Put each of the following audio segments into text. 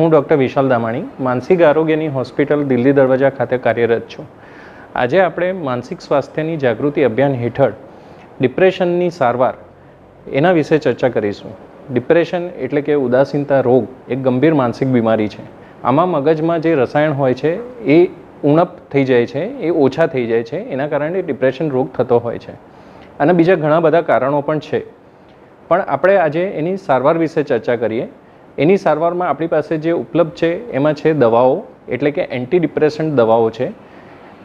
હું ડૉક્ટર વિશાલ દામાણી, માનસિક આરોગ્યની હોસ્પિટલ દિલ્હી દરવાજા ખાતે કાર્યરત છું. આજે આપણે માનસિક સ્વાસ્થ્યની જાગૃતિ અભિયાન હેઠળ ડિપ્રેશનની સારવાર એના વિશે ચર્ચા કરીશું. ડિપ્રેશન એટલે કે ઉદાસીનતા રોગ એક ગંભીર માનસિક બીમારી છે. આમાં મગજમાં જે રસાયણ હોય છે, એ ઉણપ થઈ જાય છે, એ ઓછા થઈ જાય છે, એના કારણે ડિપ્રેશન રોગ થતો હોય છે. અને બીજા ઘણા બધા કારણો પણ છે. પણ આપણે આજે એની સારવાર વિશે ચર્ચા કરીએ. એની સારવારમાં આપણી પાસે જે ઉપલબ્ધ છે, એમાં છે દવાઓ, એટલે કે એન્ટી ડિપ્રેસન્ટ દવાઓ છે.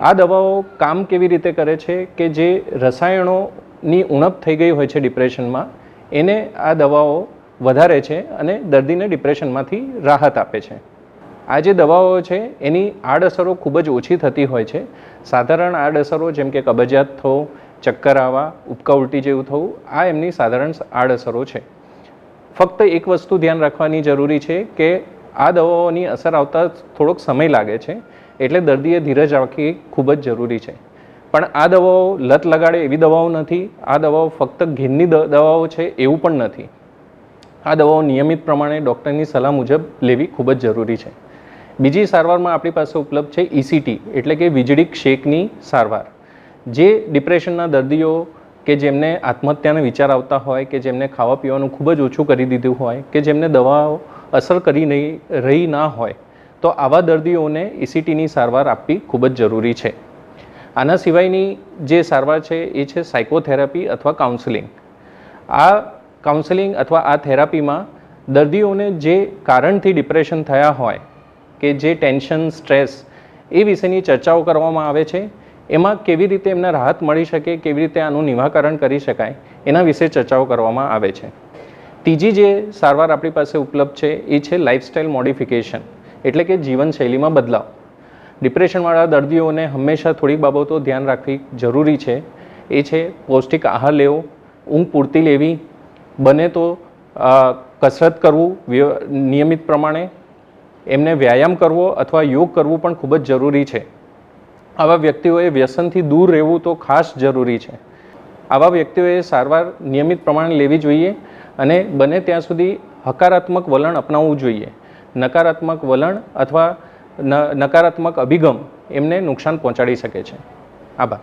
આ દવાઓ કામ કેવી રીતે કરે છે કે જે રસાયણોની ઉણપ થઈ ગઈ હોય છે ડિપ્રેશનમાં, એને આ દવાઓ વધારે છે અને દર્દીને ડિપ્રેશનમાંથી રાહત આપે છે. આ જે દવાઓ છે, એની આડઅસરો ખૂબ જ ઓછી થતી હોય છે. સાધારણ આડઅસરો જેમ કે કબજિયાત થવો, ચક્કર આવવા ઉપકા ઉલટી જેવું થવું, આ એમની સાધારણ આડઅસરો છે. ફક્ત એક વસ્તુ ધ્યાન રાખવાની જરૂરી છે કે આ દવાઓની અસર આવતા થોડોક સમય લાગે છે, એટલે દર્દીએ ધીરજ રાખવી ખૂબ જ જરૂરી છે. પણ આ દવાઓ લત લગાડે એવી દવાઓ નથી, આ દવાઓ ફક્ત ઘીનની દવાઓ છે એવું પણ નથી. આ દવાઓ નિયમિત પ્રમાણે ડૉક્ટરની સલાહ મુજબ લેવી ખૂબ જ જરૂરી છે. બીજી સારવારમાં આપણી પાસે ઉપલબ્ધ છે ઇસીટી એટલે કે વીજળી ક્ષેકની સારવાર. જે ડિપ્રેશનના દર્દીઓ કે જેમને આત્મહત્યાના વિચાર આવતા હોય, કે જેમને ખાવા પીવાનું ખૂબ જ ઓછું કરી દીધું હોય, કે જેમને દવાઓ અસર કરી નહીં, રહી ના હોય, તો આવા દર્દીઓને ઇસીટીની સારવાર આપવી ખૂબ જ જરૂરી છે. આના સિવાયની જે સારવાર છે એ છે સાયકોથેરાપી અથવા કાઉન્સેલિંગ. આ કાઉન્સેલિંગ અથવા આ થેરાપીમાં દર્દીઓને જે કારણથી ડિપ્રેશન થયા હોય, કે જે ટેન્શન, સ્ટ્રેસ, એ વિશેની ચર્ચાઓ કરવામાં આવે છે. એમાં કેવી રીતે એમને રાહત મળી શકે, કેવી રીતે આનું નિવાકરણ કરી શકાય, એના વિશે ચર્ચાઓ કરવામાં આવે છે. ત્રીજી જે સારવાર આપણી પાસે ઉપલબ્ધ છે, એ છે લાઇફસ્ટાઇલ મોડિફિકેશન એટલે કે જીવનશૈલીમાં બદલાવ. ડિપ્રેશનવાળા દર્દીઓને હંમેશા થોડીક બાબતો ધ્યાન રાખવી જરૂરી છે. એ છે પૌષ્ટિક આહાર લેવો, ઊંઘ પૂરતી લેવી, બને તો કસરત કરવું નિયમિત પ્રમાણે એમને વ્યાયામ કરવો અથવા યોગ કરવું પણ ખૂબ જ જરૂરી છે. આવા વ્યક્તિઓએ વ્યસનથી દૂર રહેવું તો ખાસ જરૂરી છે. આવા વ્યક્તિઓએ સારવાર નિયમિત પ્રમાણે લેવી જોઈએ અને બને ત્યાં સુધી હકારાત્મક વલણ અપનાવવું જોઈએ. નકારાત્મક વલણ અથવા નકારાત્મક અભિગમ એમને નુકસાન પહોંચાડી શકે છે. આભાર.